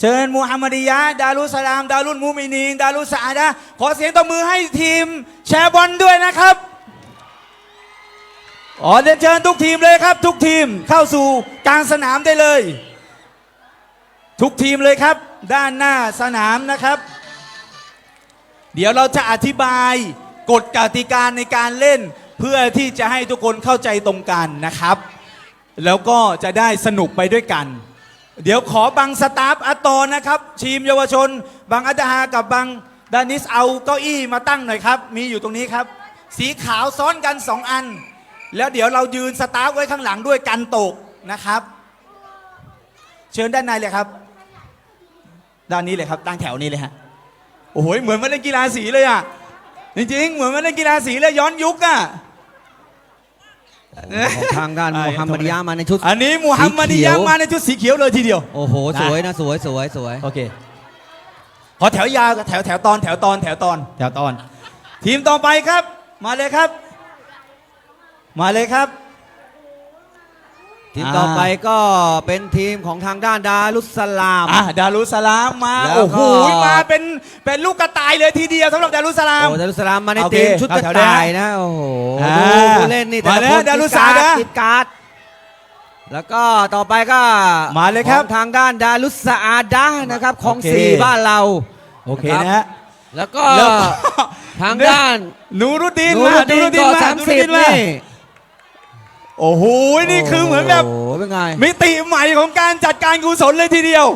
เชิญมูฮัมหมัดียะดารุสลาม ดารุลมูมินีนดารุสอาดะขอเสียงตบมือให้ทีมแชร์บอลด้วยนะครับอ๋อเรียนเชิญทุกทีมเลยครับ ทุกทีมเข้าสู่กลางสนามได้เลย ทุกทีมเลยครับ ด้านหน้าสนามนะครับ เดี๋ยวเราจะอธิบายกฎกติกาในการเล่น เพื่อที่จะให้ทุกคนเข้าใจตรงกันนะครับ แล้วก็จะได้สนุกไปด้วยกัน เดี๋ยวขอบังสตาฟอัตโตนะครับ ทีมเยาวชน บังอัตฮากับบังดานิสเอาเก้าอี้มาตั้งหน่อยครับ มีอยู่ตรงนี้ครับ สีขาวซ้อนกันสองอัน แล้วเดี๋ยวเรายืนสตาฟไว้ข้างหลังด้วยกันตกนะครับ เชิญด้านในเลยครับ ด้านนี้เลยครับตั้งแถวนี้เลยฮะโอ้โหเหมือนมาเล่นกีฬาสีเลยอะจริงๆเหมือนมาเล่นกีฬาสีเลยย้อนยุคอะ ของทางด้านอ่ามูฮัมหมัดยะห์มาในชุด อันนี้มูฮัมหมัดียะห์มาในชุดสีเขียวเลยทีเดียว โอ้โห สวยนะสวยสวยสวยโอเคขอแถวยาวกับแถวแถวตอนแถวตอนแถวตอนแถวตอน ทีมต่อไปครับ มาเลยครับ มาเลยครับ ทีมอ่าต่อไปก็เป็นทีมของทางด้านดารุสสลาม อะดารุสลามมาแล้วก็ โอ้โหมาเป็นเป็นลูกกระต่ายเลยทีเดียวสำหรับดารุสลาม โอ้ดารุสสลามมาในโอเคทีมชุดกระเอาแถวได้ต่ายนะโอ้โหอ่าดูผู้เล่นนี่แต่มาละเลยคนดารุติสาการ์ดนะติดการ์ดแล้วก็ต่อไปก็มาเลยครับของทางด้านดารุสอาดะห์นะครับของโอเค สี่บ้านเรา โอเคนะครับนะฮะ แล้วก็แล้วก็ ทางด้านนูรุดดีนนูมารุดดีนก็มาสามนูรุสิดบดีนมานี่ โอ้โหนี่คือเหมือนแบบโอ้โหเป็นไง มิติใหม่ของการจัดการกุศลเลยทีเดียว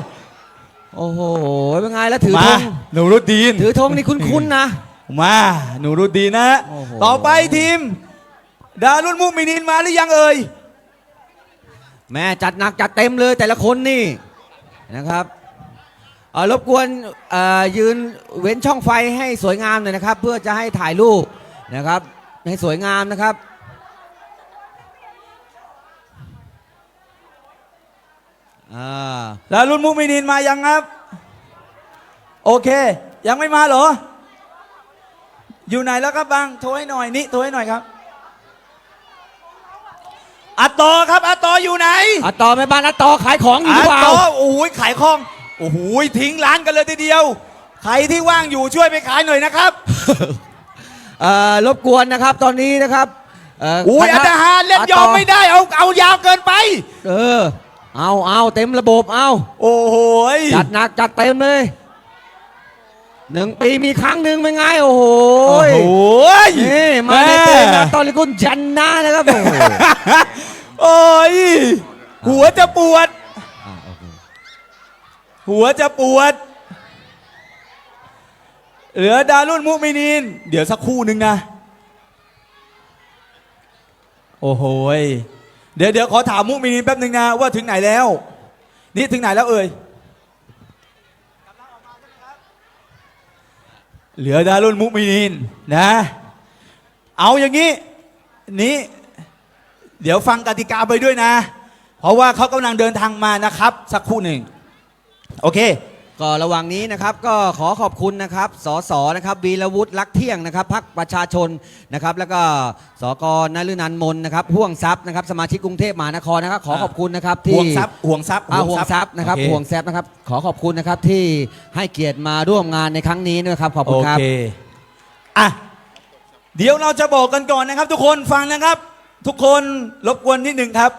โอ้โห เป็นไงแล้วถือมาธงนูรุดดีน ถือธงนี่คุ้นๆนะ มาหนูรุดดีนะฮะโอ้โห ต่อไปทีม ดารุนมุมินินมาหรือยังเอ่ย แม่จัดหนักจัดเต็มเลยแต่ละคนนี่นะครับเอ่อรบกวนเอ่อยืนเว้นช่องไฟให้สวยงามหน่อยนะครับ เพื่อจะให้ถ่ายรูปนะครับ ให้สวยงามนะครับ อ่าดารุนมุมินินมายังครับ โอเค ยังไม่มาเหรอ อยู่ไหนแล้วครับบังโทรให้หน่อยนี่โทรให้หน่อยครับอัตโตครับอัตโตอยู่ไหนอะต่อแม่บ้านอะต่อขายของอยู่หอัรือตเปล่าโตโอ้ยขายของโอ้โหทิ้งร้านกันเลยทีเดียว ใครที่ว่างอยู่ช่วยไปขายหน่อยนะครับเอ่อรบกวนนะครับตอนนี้นะครับเอุ้ยคณะอาจารย์เล่นยอมไม่ได้เอาเอายาวเกินไป เออ เอาเอาเต็มระบบเอาโอ้โหยจัดหนักจัดเต็มเลยหนึ่งปีมีครั้งหนึ่งเป็นไงโอ้โหโอ้โหยนี่มาในเกมนะตอนลิกุนจันนานะครับโอ้โหโอ้ยหัวจะปวด อะโอเคหัวจะปวด เหลือดารุนมุมินีนเดี๋ยวสักครู่หนึ่งนะ โอ้โหย เดี๋ยวเดี๋ยวขอถามมุมินีนแป๊บหนึ่งนะว่าถึงไหนแล้ว นี่ถึงไหนแล้วเอ่ยเหลือดารุนมุมินีนนะ เอาอย่างนี้นี่เดี๋ยวฟังกติกาไปด้วยนะ เพราะว่าเขากำลังเดินทางมานะครับ สักครู่หนึ่ง โอเค ก็ระหว่างนี้นะครับก็ขอขอบคุณนะครับสสนะครับวีรวุฒิลักเที่ยงนะครับพักประชาชนนะครับ แล้วก็สกนฤนันท์มนนะครับห่วงทรัพย์นะครับสมาชิกกรุงเทพมหานครนะครับ ขอขอบคุณนะครับที่ห่วงทรัพย์ห่วงทรัพย์อ่าห่วงทรัพย์นะครับโอเห่วงทรัพย์นะครับ ขอขอบคุณนะครับที่ให้เกียรติมาร่วมงานในครั้งนี้ด้วยครับขอบคุณโอครับ เคอะเดี๋ยวเราจะบอกกันก่อนนะครับ ทุกคนฟังนะครับ ทุกคนรบกวนนิดหนึ่งครับ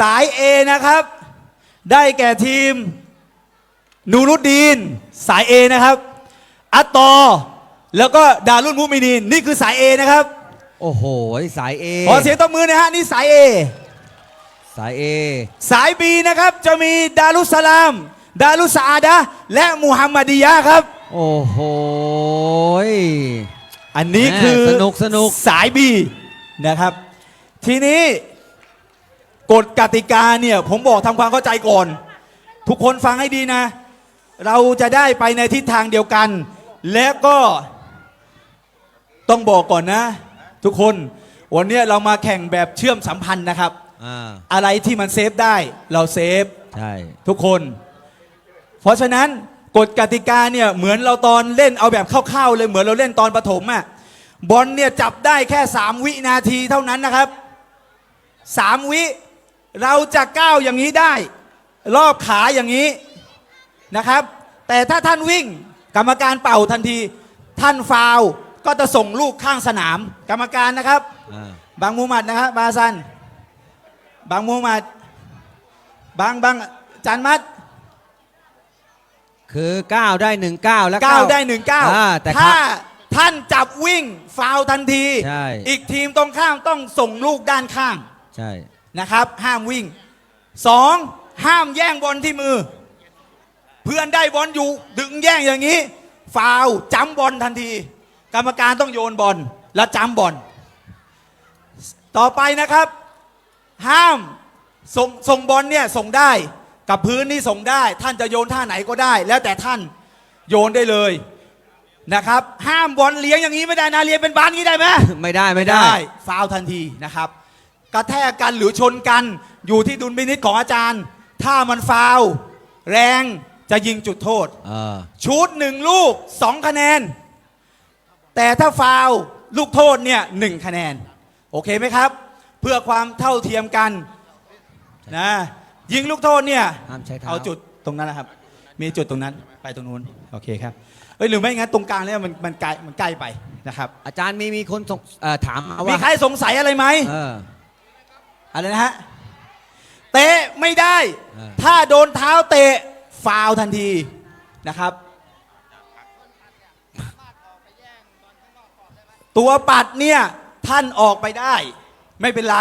สาย A นะครับ ได้แก่ทีม นูรุดดีน สาย A นะครับ อัตตอ แล้วก็ดารุนมุมินีน นี่คือสาย A นะครับโอ้โห สายเอขอเสียงตบมือหนะฮะ นี่สาย A สายเอสาย B นะครับ จะมีดารุสสลาม ดารุสอาดะห์และมูฮัมหมัดียะห์ครับ โอ้โห อันนี้แม่คือสนุกสนุก สายบีนะครับ ทีนี้กฎกติกาเนี่ย ผมบอกทำความเข้าใจก่อน ทุกคนฟังให้ดีนะ เราจะได้ไปในทิศทางเดียวกัน และก็ต้องบอกก่อนนะ ทุกคนวันนี้เรามาแข่งแบบเชื่อมสัมพันธ์นะครับ อ่าอะไรที่มันเซฟได้เราเซฟ ใช่ทุกคน เพราะฉะนั้นกฎกติกาเนี่ยเหมือนเราตอนเล่นเอาแบบคร่าวๆเลยเหมือนเราเล่นตอนประถมอะ่ะบอลเนี่ยจับได้แค่ 3 วินาทีเท่านั้นนะครับ 3 วิเราจะก้าวอย่างนี้ได้ รอบขาอย่างนี้ นะครับ แต่ถ้าท่านวิ่งกรรมการเป่าทันที ท่านฟาวล์ก็จะส่งลูกข้างสนาม กรรมการนะครับอ่าบางมูมัดนะครับบาซัน บางมูมัด บางบางจานมัดคือ 9 ได้ 1 9 แล้วเก้าได้หนึ่งเก้าอ่แต่ถ้าค่ะท่านจับวิ่งฟาวล์ทันที ใช่ อีกทีมตรงข้ามต้องส่งลูกด้านข้าง ใช่ นะครับ ห้ามวิ่งสองห้ามแย่งบอลที่มือ เพื่อนได้บอลอยู่ดึงแย่งอย่างนี้ ฟาวล์จ้ำบอลทันที กรรมการต้องโยนบอลแล้วจ้ำบอลต่อไปนะครับ ห้ามส่งส่งบอลเนี่ยส่งได้กับพื้นนี่ส่งได้ ท่านจะโยนท่าไหนก็ได้ แล้วแต่ท่านโยนได้เลยนะครับ ห้ามบอลเลี้ยงอย่างนี้ไม่ได้นะเลี้ยงเป็นบ้านนี้ได้ไหมไม่ได้ไม่ได้ฟาวล์ทันทีนะครับ กระแทกกันหรือชนกันอยู่ที่ดุลพินิจของอาจารย์ ถ้ามันฟาวล์แรง จะยิงจุดโทษ เออชูดหนึ่งลูกสองคะแนน แต่ถ้าฟาวล์ลูกโทษเนี่ยหนึ่งคะแนน โอเคไหมครับ เพื่อความเท่าเทียมกันนะยิงลูกโทษเนี่ยห้ามใช้เท้า เอาจุดตรงนั้นนะครับ มีจุดตรงนั้นไปตรงนู้นโอเคครับเอ้ยหรือไม่งั้นตรงกลางเนี่ยมันมันไกลมันใกล้ไปนะครับ อาจารย์มีมีคนส่งเอ่อถามมามีว่าใครสงสัยอะไรไหม เออ อะไรนะฮะ เตะไม่ได้ เออ ถ้าโดนเท้าเตะ ฟาวล์ทันทีนะครับ ตัวปัดเนี่ยท่านออกไปได้ ไม่เป็นไร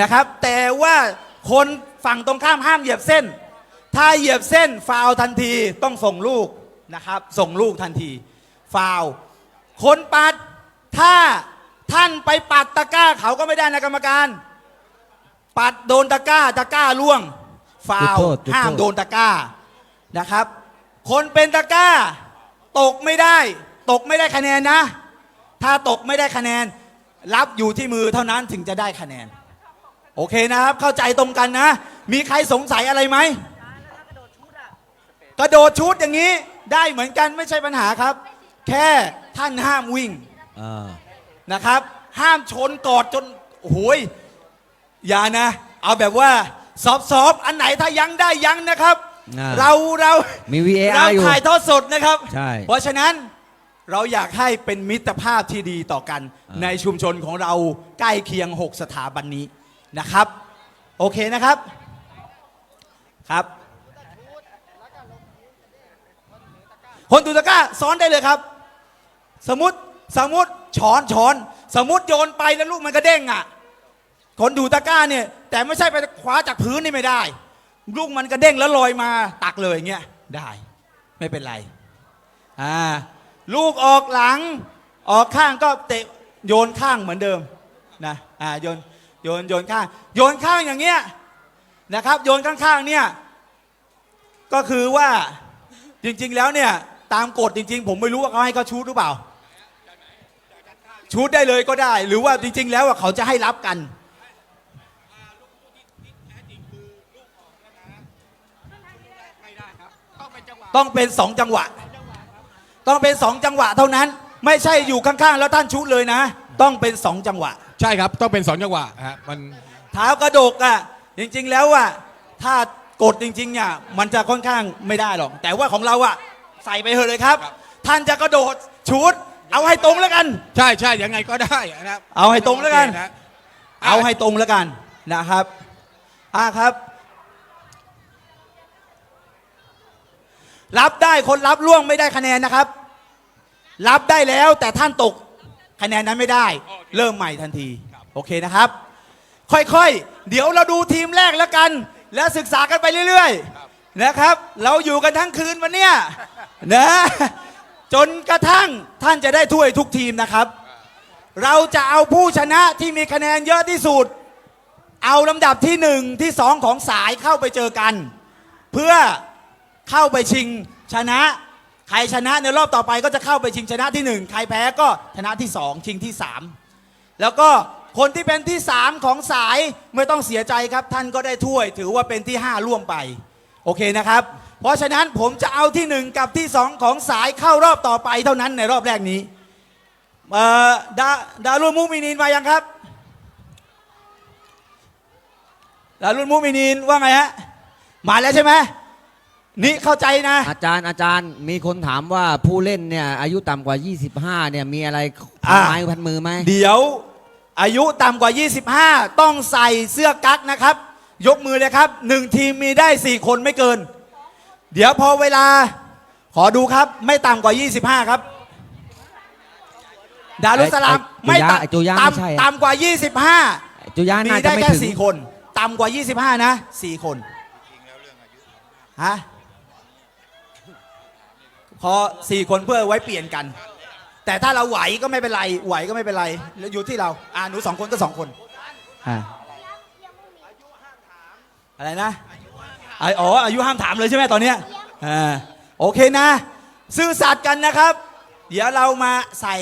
นะครับ แต่ว่าคนฝั่งตรงข้ามห้ามเหยียบเส้น ถ้าเหยียบเส้นฟาวล์ทันทีต้องส่งลูกนะครับ ส่งลูกทันทีฟาวล์คนปัดถ้าท่านไปปัดตะกร้าเขาก็ไม่ได้นะกรรมการ ปัดโดนตะกร้าตะกร้าล่วง ฟาวจุดล์โทษจุดโทษ ห้ามโดนตะกร้านะครับ คนเป็นตะกร้า ตกไม่ได้ ตกไม่ได้คะแนนนะ ถ้าตกไม่ได้คะแนน รับอยู่ที่มือเท่านั้นถึงจะได้คะแนน โอเคนะครับ เข้าใจตรงกันนะ มีใครสงสัยอะไรไหมกระโดดชุดอย่างนี้ได้เหมือนกันไม่ใช่ปัญหาครับ แค่ท่านห้ามวิ่งเออนะครับ ห้ามชนกอดจนโอ้โหยอย่านะ เอาแบบว่า ซอฟต์ๆอันไหนถ้ายังได้ยังนะครับ อ่า เราเรามี เรา VAR อยู่ ถ่ายทอดสดนะครับ ใช่เพราะฉะนั้นเราอยากให้เป็นมิตรภาพที่ดีต่อกัน อ่า ในชุมชนของเราใกล้เคียง 6 สถาบันนี้นะครับ โอเคนะครับครับ คนตุตะกร้าซ้อนได้เลยครับ สมมติสมมติช้อนช้อน สมมติโยนไปแล้วลูกมันกระเด้งอะ คนดูตะกร้าเนี่ย แต่ไม่ใช่ไปคว้าจากพื้นนี่ไม่ได้ ลูกมันกระเด้งแล้วลอยมาตักเลยอย่างเงี้ยได้ไม่เป็นไรอ่าลูกออกหลัง ออกข้างก็เตะโยนข้างเหมือนเดิมนะอ่าโยนโยนโยนข้าง โยนข้างอย่างเงี้ยนะครับ โยนข้างๆเนี่ยก็คือว่าจริงๆแล้วเนี่ยตามกฎจริง ๆ ผมไม่รู้ว่าเขาให้เขาชูดหรือเปล่าชูดได้เลยก็ได้ หรือว่าจริง ๆ แล้วอะเขาจะให้รับกัน ต้องเป็นสองจังหวะ ต้องเป็นสองจังหวะเท่านั้น ไม่ใช่อยู่ข้างๆ แล้วท่านชุดเลยนะ ต้องเป็นสองจังหวะ ใช่ครับ ต้องเป็นสองจังหวะฮะมันเท้ากระดกอะจริงๆแล้วอะถ้ากดจริงๆเนี่ยมันจะค่อนข้างไม่ได้หรอก แต่ว่าของเราอะใส่ไปเถอะเลยครับ ท่านจะกระโดดชุด เอาให้ตรงแล้วกัน ใช่ใช่ยังไงก็ได้นะครับเอาให้ตรงแล้วกันโเคะเอาให้ตรงแล้วกันนะครับอ่าครับ รับได้คนรับล่วงไม่ได้คะแนนนะครับ รับได้แล้วแต่ท่านตกคะแนนนั้นไม่ได้ เริ่มใหม่ทันทีโอเคนะครับ ค่อยๆ เดี๋ยวเราดูทีมแรกแล้วกัน แล้วศึกษากันไปเรื่อยๆนะครับ เราอยู่กันทั้งคืนวันเนี้ยนะจนกระทั่งท่านจะได้ถ้วยทุกทีมนะครับ เราจะเอาผู้ชนะที่มีคะแนนเยอะที่สุด เอาลำดับที่หนึ่งที่สองของสายเข้าไปเจอกัน เพื่อ เข้าไปชิงชนะ ใครชนะในรอบต่อไปก็จะเข้าไปชิงชนะที่หนึ่งใครแพ้ก็ชนะที่สองชิงที่สามแล้วก็คนที่เป็นที่สามของสายไม่ต้องเสียใจครับท่านก็ได้ถ้วย ถือว่าเป็นที่ห้าร่วมไปโอเคนะครับ เพราะฉะนั้นผมจะเอาที่หนึ่งกับที่สองของสายเข้ารอบต่อไปเท่านั้นในรอบแรกนี้เอ่อดาดารุนมุมินีนมายังครับดารุนมุมินีนว่าไงฮะมาแล้วใช่ไหม นี่เข้าใจนะ อาจารย์อาจารย์มีคนถามว่าผู้เล่นเนี่ยอายุต่ำกว่า 25 เนี่ยมีอะไรพันอ่าไม้พันมือไหมเดี๋ยว อายุต่ำกว่า 25 ต้องใส่เสื้อกั๊กนะครับ ยกมือเลยครับหนึ่งทีมมีได้ 4 คนไม่เกิน เดี๋ยวพอเวลา ขอดูครับไม่ต่ำกว่า 25 ครับ ดารุสลามไอ้ไม่ไอ้จูย่าไอ้จูย่าไม่ใช่ต่ำอะต่ำกว่า 25จุยามีน่าจะได้ไม่แค่ถึงสี่คน ต่ำกว่า 25 นะสี่คนฮะ พอสี่คนเพื่อไว้เปลี่ยนกัน แต่ถ้าเราไหวก็ไม่เป็นไร ไหวก็ไม่เป็นไรแล้วอยู่ที่เราอ่าหนูสองคนก็สองคนอ่าอะไรนะไออ๋ออายุห้ามถามเลยใช่ไหมตอนเนี้ยอ่าโอเคนะ ซื่อสัตย์กันนะครับ เดี๋ยวเรามาใส่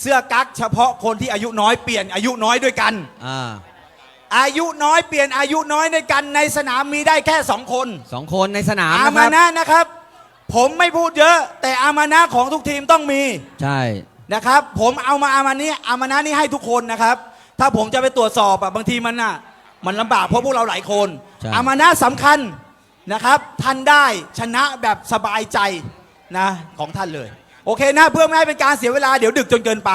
เสื้อกั๊กเฉพาะคนที่อายุน้อยเปลี่ยนอายุน้อยด้วยกันอ่าอายุน้อยเปลี่ยนอายุน้อยในกันในสนามมีได้แค่สองคนสองคนในสนามอานะคมารับนะนะครับ ผมไม่พูดเยอะ แต่อามานะของทุกทีมต้องมีใช่ นะครับ ผมเอามาอามานี้อามานะนี้ให้ทุกคนนะครับ ถ้าผมจะไปตรวจสอบอะบางทีมันน่ะมันลำบากเพราะพวกเราหลายคน ใช่ อามานะสำคัญนะครับท่านได้ชนะแบบสบายใจนะของท่านเลย โอเคนะเพื่อไม่ให้เป็นการเสียเวลาเดี๋ยวดึกจนเกินไป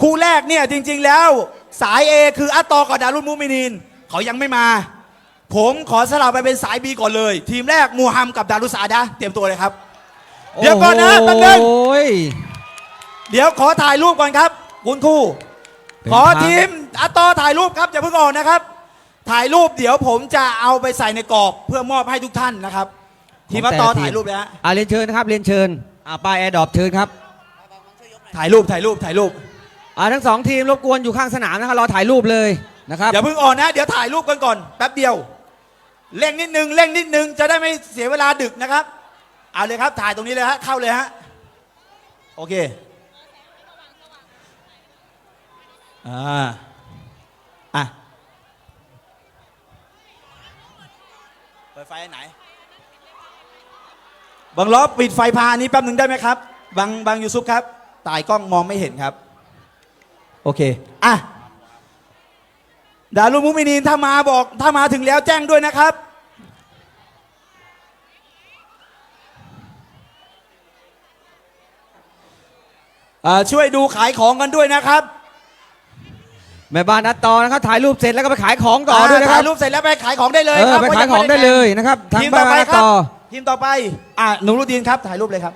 คู่แรกเนี่ยจริงๆแล้วสาย A คืออัตตอกับดารุนมูมินีนเขายังไม่มา ผมขอสลับไปเป็นสาย B ก่อนเลย ทีมแรกมูฮัมกับดารุสอาดะเตรียมตัวเลยครับ เดี๋ยวก่อนนะแป๊บนึงโอ้ยเดี๋ยวขอถ่ายรูปก่อนครับ คุณครูเป็นขอภาพทีมอัตตอถ่ายรูปครับอย่าเพิ่งออกนะครับ ถ่ายรูปเดี๋ยวผมจะเอาไปใส่ในกรอบเพื่อมอบให้ทุกท่านนะครับ ทีมอัตตอถ่ายรูปเลยฮะอ่าเรียนเชิญนะครับเรียนเชิญอ่าป้ายแอร์ดรอปเชิญครับถ่ายรูปถ่ายรูปถ่ายรูปอ่าทั้งสองทีมรบกวนอยู่ข้างสนามนะครับรอถ่ายรูปเลยนะครับอย่าเพิ่งออกนะ เดี๋ยวถ่ายรูปกันก่อนแป๊บเดียว เร่งนิดนึงเร่งนิดนึงจะได้ไม่เสียเวลาดึกนะครับ เอาเลยครับถ่ายตรงนี้เลยฮะเข้าเลยฮะโอเคอ่าอะเปิดไฟอันไหนบังล้อปิดไฟพาอันนี้แป๊บหนึ่งได้ไหมครับบังบังยูซุปครับตายกล้องมองไม่เห็นครับ โอเค อะ ดารุมุมินีนถ้ามาบอกถ้ามาถึงแล้วแจ้งด้วยนะครับอ่าช่วยดูขายของกันด้วยนะครับ แม่บ้านอัตตอนะครับถ่ายรูปเสร็จแล้วก็ไปขายของต่อด้วยนะคถ่ารับยรูปเสร็จแล้วไปขายของได้เลยเอคอรับไปพระขายของได้เลยนะครับทางทีมบ้าต่อนไปอัตคตรับอทีมต่อไปอ่าหนูรุดีนครับถ่ายรูปเลยครับ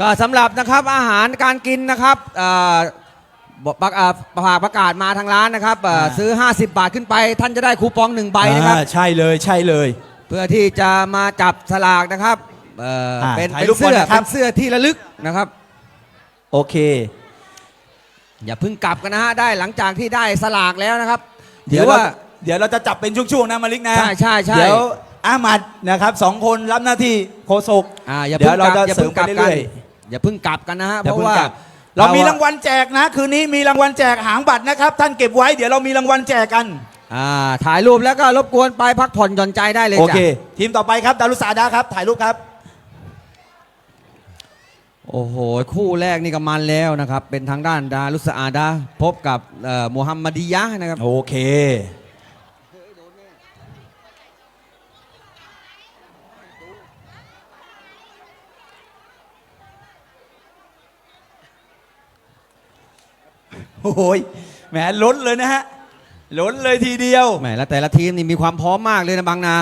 ก็สำหรับนะครับอาหารการกินนะครับเอ่อบอก ประอ่าประกาศประกาศมาทางร้านนะครับเอ่ออ่าซื้อ 50 บาทขึ้นไป ท่านจะได้คูปองหนึ่งใบนะครับ อ่าใช่เลยใช่เลย เพื่อที่จะมาจับสลากนะครับเอ่ออ่าเป็นถ่ายเป็นรูปก่อนเสื้อนะครับ เป็นเสื้อที่ระลึกนะครับ โอเค อย่าเพิ่งกลับกันนะฮะได้หลังจากที่ได้สลากแล้วนะครับเดี๋เดี๋ยยววเราว่าเดี๋ยวเราจะจับเป็นช่วงๆนะมาลิกนะใช่ใช่ใช่ เดี๋ยวอามัดนะครับสองคนรับหน้าที่โคศกอ่าอย่าเดี๋เพิ่ยวงเรากลับจะอย่าเพิ่งกลับเสริมกัไปนเรื่อย อย่าเพิ่งกลับกันนะฮะเพอย่าราะเพิ่งว่ากลับ เรามีอะรางวัลแจกนะ คืนนี้มีรางวัลแจกหางบัตรนะครับ ท่านเก็บไว้เดี๋ยวเรามีรางวัลแจกกัน อ่าถ่ายรูปแล้วก็รบกวนไปพักผ่อนหย่อนใจได้เลยโอจ้ะเค ทีมต่อไปครับดารุสาดาครับ ถ่ายรูปครับ โอ้โห คู่แรกนี่ก็มันแล้วนะครับ เป็นทางด้านดารุสอาดา พบกับเอ่อมูฮัมมัดียะห์นะครับ โอเค โอ้ยแหมล้นเลยนะฮะล้นเลยทีเดียว แหมแล้วแต่ละทีมนี่มีความพร้อมมากเลยนะบางนา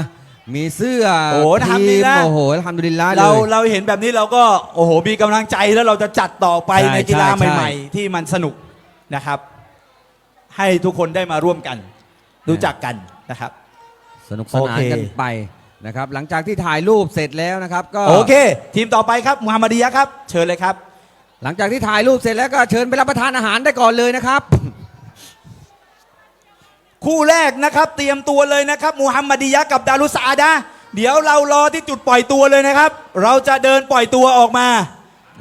มีเสื้อโอ้ทำดีทีมนะ โอ้โหทำดุลิลละเลเรายเราเห็นแบบนี้เราก็โอ้โหมีกำลังใจแล้วเราจะจัดต่อไปใช่ในกีฬาใช่ใช่ ใหม่ๆ ที่มันสนุกนะครับ ให้ทุกคนได้มาร่วมกัน รู้จักกันนะครับ สนุกสโอนานเคกันไปนะครับ หลังจากที่ถ่ายรูปเสร็จแล้วนะครับ ก็ โอเค ทีมต่อไปครับมูฮัมหมัดียะห์ครับ เชิญเลยครับ หลังจากที่ถ่ายรูปเสร็จแล้วก็เชิญไปรับประทานอาหารได้ก่อนเลยนะครับ คู่แรกนะครับ เตรียมตัวเลยนะครับมูฮัมหมัดียะห์กับดารุสอาดะห์เดี๋ยวเรารอที่จุดปล่อยตัวเลยนะครับ เราจะเดินปล่อยตัวออกมา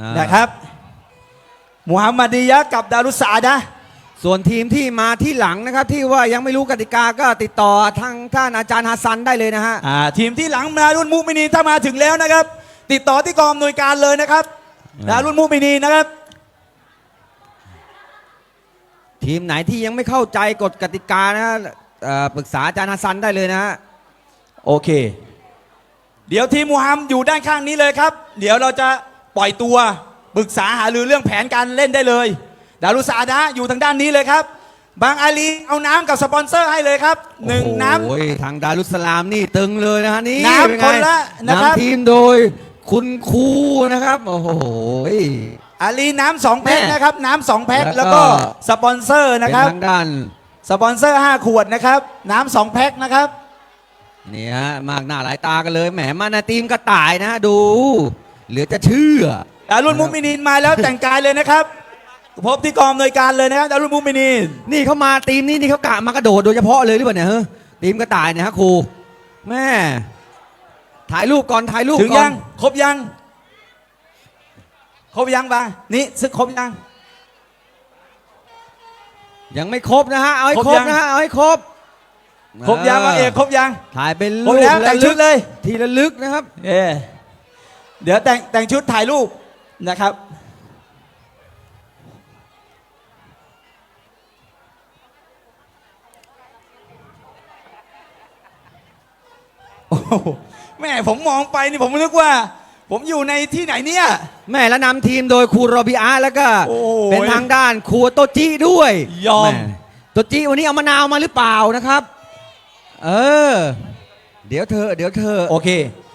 อ่าน นะครับมูฮัมหมัดียะห์กับดารุสอาดะห์ส่วนทีมที่มาที่หลังนะครับ ที่ว่ายังไม่รู้กติกาก็ติดต่อทางท่านอาจารย์ฮัสซันได้เลยนะฮะ อ่าทีมที่หลังมารุ่นมุมินีนถ้ามาถึงแล้วนะครับ ติดต่อที่กองอำนวยการเลยนะครับ อ่าดารุ่นมุมินีนนะครับ ทีมไหนที่ยังไม่เข้าใจกฎกติกานะฮะเอ่อปรึกษาอาจารย์ฮัสซันได้เลยนะฮะโอเค เดี๋ยวทีมมูฮัมอยู่ด้านข้างนี้เลยครับ เดี๋ยวเราจะปล่อยตัวปรึกษาหารือเรื่องแผนการเล่นได้เลย ดารุสาดะอยู่ทางด้านนี้เลยครับ บางอาลีเอาน้ำกับสปอนเซอร์ให้เลยครับหนึ่งน้ำ โอ้ยทางดารุสลามนี่ตึงเลยนะฮะนี่น้ำเป็ไงคนละนะครับน้ำทีมโดย คุณครูนะครับ โอ้โห อาลีน้ำสองแพ็คแม่นะครับ น้ำสองแพ็คแล้แล้ววก็ ก็สปอนเซอร์เป็นะนครับ ทางด้าน สปอนเซอร์5ขวดนะครับ น้ำสองแพ็คนะครับ นี่ฮะมากหน้าหลายตากันเลยแหมมานาทีมกระต่ายนะฮะดู เหลือจะเชื่อ ดารุนมุมินินมาแล้วแต่งกายเลยนะครับ พบที่กองอำนวยการเลยนะครับดารุนมุมินิน นี่เขามาทีมนี้นี่เขากะมากระโดดโดยเฉพาะเลยหรือเปล่าเนี่ยเฮ้ยทีมกระต่ายเนี่ยฮะครูแม่ ถ่ายรูปก่อนถ่ายรูปถึงก่อยันงครบยัง ครบยังปะนี่ซึกครบยัง ยังไม่ครบนะฮะเอาให้ครบครบยัง นะฮะเอาให้ครบครบยังมาเอกครบยัง ถ่ายเป็นครรูบปแล้วแต่งชุดเลย ทีละลึกนะครับ เออเดี๋ยวแต่งแต่งชุดถ่ายรูปนะครับ โอ้โห แม่ผมมองไปนี่ผมนึกว่า ผมอยู่ในที่ไหนเนี่ย แม่และนำทีมโดยครูโรบิอาแล้วก็ โอ้ยเป็นทางด้านครูโตจิด้วยยอม แโตจิวันนี้เอามะนาวมาหรือเปล่านะครับ เออ เดี๋ยวเธอเดี๋ยวเธอโอเค